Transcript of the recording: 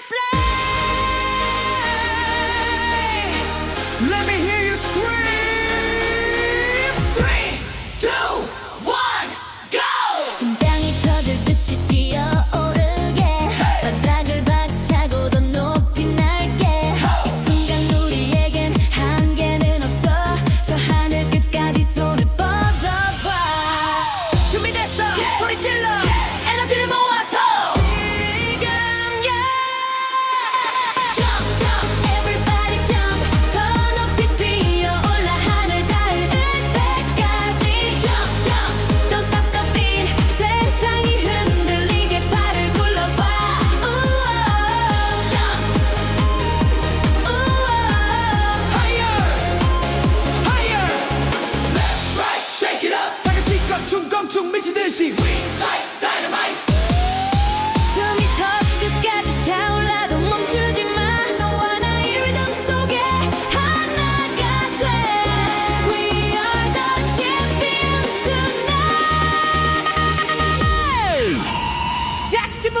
fly 멍충 미치듯이. 숨이 턱 끝까지 차올라도 멈추지 마. 너와 나의 리듬 속에 하나가 돼. We are the champions tonight. 잭스붐